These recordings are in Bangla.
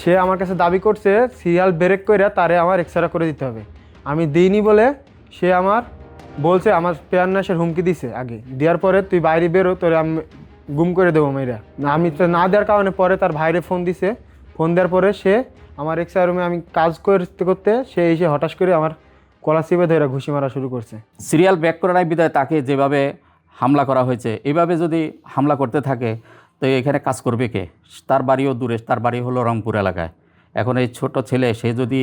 সে আমার কাছে দাবি করছে, সিরিয়াল ব্রেক করে তারে আমার এক্সরা করে দিতে হবে। আমি দিইনি বলে সে আমার বলছে, আমার পেয়ার নাশের হুমকি দিছে আগে। দেওয়ার পরে তুই বাইরে বেরো, তোরে আমি গুম করে দেবো মেয়েরা না, আমি তো না দেওয়ার কারণে পরে তার ভাইরে ফোন দিছে। ফোন দেওয়ার পরে সে আমার এক্সরা রুমে আমি কাজ করতে করতে সে এসে হঠাৎ করে আমার কলা চিপে ধরে ঘুষি মারা শুরু করছে। সিরিয়াল ব্যাক করার বিদায় তাকে যেভাবে হামলা করা হয়েছে, এভাবে যদি হামলা করতে থাকে তো এখানে কাজ করবে কে? তার বাড়িও দূরে, তার বাড়ি হলো রংপুর এলাকায়। এখন এই ছোট ছেলে, সে যদি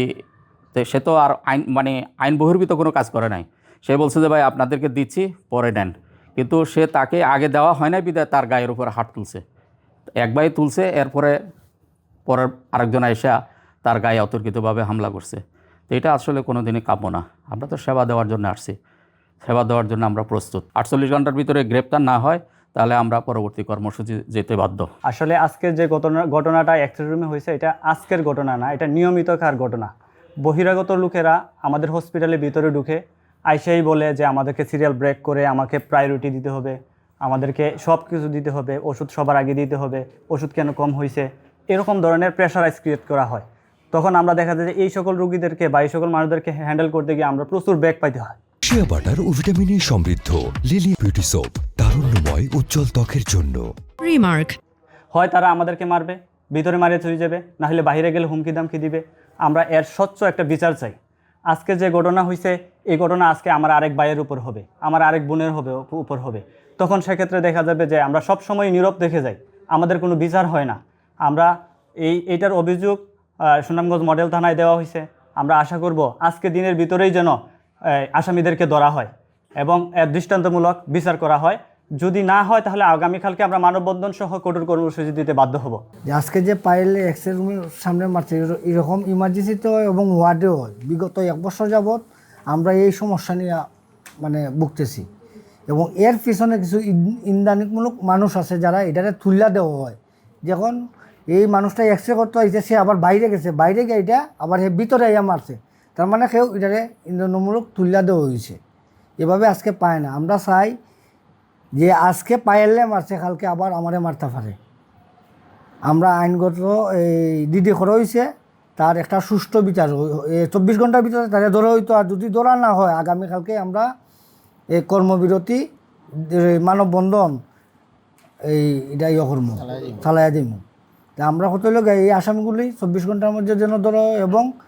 সে তো আর আইন মানে আইন বহির্ভূত কোনো কাজ করে নাই। সে বলছে যে, ভাই, আপনাদেরকে দিচ্ছি, পরে নেন। কিন্তু সে তাকে আগে দেওয়া হয় না বিদায় তার গায়ের উপর হাত তুলছে। একবারই তুলছে, এরপরে পরের আরেকজন আইসা তার গায়ে অতর্কিতভাবে হামলা করছে। তো এটা আসলে কোনো দিনই কাম্য না। আমরা তো সেবা দেওয়ার জন্য আসছি। সেবা দেওয়ার জন্য আমরা প্রস্তুত। আটচল্লিশ ঘণ্টার ভিতরে গ্রেপ্তার না হয় তাহলে আমরা পরবর্তী কর্মসূচি যেতে বাধ্য। আসলে আজকের যে ঘটনা ঘটনাটা এক্সরে রুমে হয়েছে এটা আজকের ঘটনা না এটা নিয়মিতকার ঘটনা। বহিরাগত লোকেরা আমাদের হসপিটালে ভিতরে ঢুকে আইসেই বলে যে আমাদেরকে সিরিয়াল ব্রেক করে আমাকে প্রায়োরিটি দিতে হবে আমাদেরকে সব কিছু দিতে হবে ওষুধ সবার আগে দিতে হবে ওষুধ কেন কম হয়েছে এরকম ধরনের প্রেশারাইজ ক্রিয়েট করা হয়। তখন আমরা দেখা যায় যে এই সকল রুগীদেরকে বা এই সকল মানুষদেরকে হ্যান্ডেল করতে গিয়ে আমরা প্রচুর ব্যাক পাইতে হয়। শিয়া বাটার ও ভিটামিনে সমৃদ্ধ লিলি বিউটি সোপ তারুণ্যময় উজ্জ্বল ত্বকের জন্য। Remark. হয় তারা আমাদেরকে মারবে ভিতরে মারিয়ে চলে যাবে না হলে বাইরে গেলে হুমকি দামকি দিবে। আমরা এর স্বচ্ছ একটা বিচার চাই। আজকে যে ঘটনা হয়েছে এই ঘটনা আজকে আমার আরেক ভাইয়ের উপর হবে আমার আরেক বোনের হবে উপর হবে। তখন সেক্ষেত্রে দেখা যাবে যে আমরা সব সময় নীরব দেখে যাই আমাদের কোনো বিচার হয় না। আমরা এই এইটার অভিযোগ সুনামগঞ্জ মডেল থানায় দেওয়া হয়েছে আমরা আশা করব আজকে দিনের ভিতরেই যেন আসামিদেরকে ধরা হয় এবং এর দৃষ্টান্তমূলক বিচার করা হয়। যদি না হয়, তাহলে আগামীকালকে আমরা মানববন্ধন সহ কঠোর কর্মসূচি দিতে বাধ্য হব। আজকে যে পাইলে এক্সরে রুমের সামনে মারছে, এর- এরকম ইমার্জেন্সিতে এবং ওয়ার্ডেও হয়। বিগত এক বছর যাবৎ আমরা এই সমস্যা নিয়ে মানে ভুগতেছি। এবং এর পিছনে কিছু ইন- ইন্দানিকমূলক মানুষ আছে যারা এটারে তুল্লা দেওয়া হয়। যখন এই মানুষটা এক্সরে করতে হয়েছে সে আবার বাইরে গেছে। বাইরে গিয়ে এটা আবার সে ভিতরে আইয়া মারছে। তার মানে কেউ এটারে ইন্দ্রনমূলক তুল্লা দেওয়া হয়েছে এভাবে আজকে পায় না। আমরা চাই যে আজকে পাইলে মারছে কালকে আবার আমারে মারতে পারে। আমরা আইনগত এই দিদি করা হয়েছে তার একটা সুষ্ঠু বিচার। চব্বিশ ঘণ্টার ভিতরে তাদের ধরা হইতো আর যদি ধরা না হয় আগামীকালকে আমরা এই কর্মবিরতি মানববন্ধন এই এটা ইয়ে করব চালাইয়া দিব। তা আমরা হতে লোক এই আসামগুলি চব্বিশ ঘণ্টার মধ্যে যেন ধরো এবং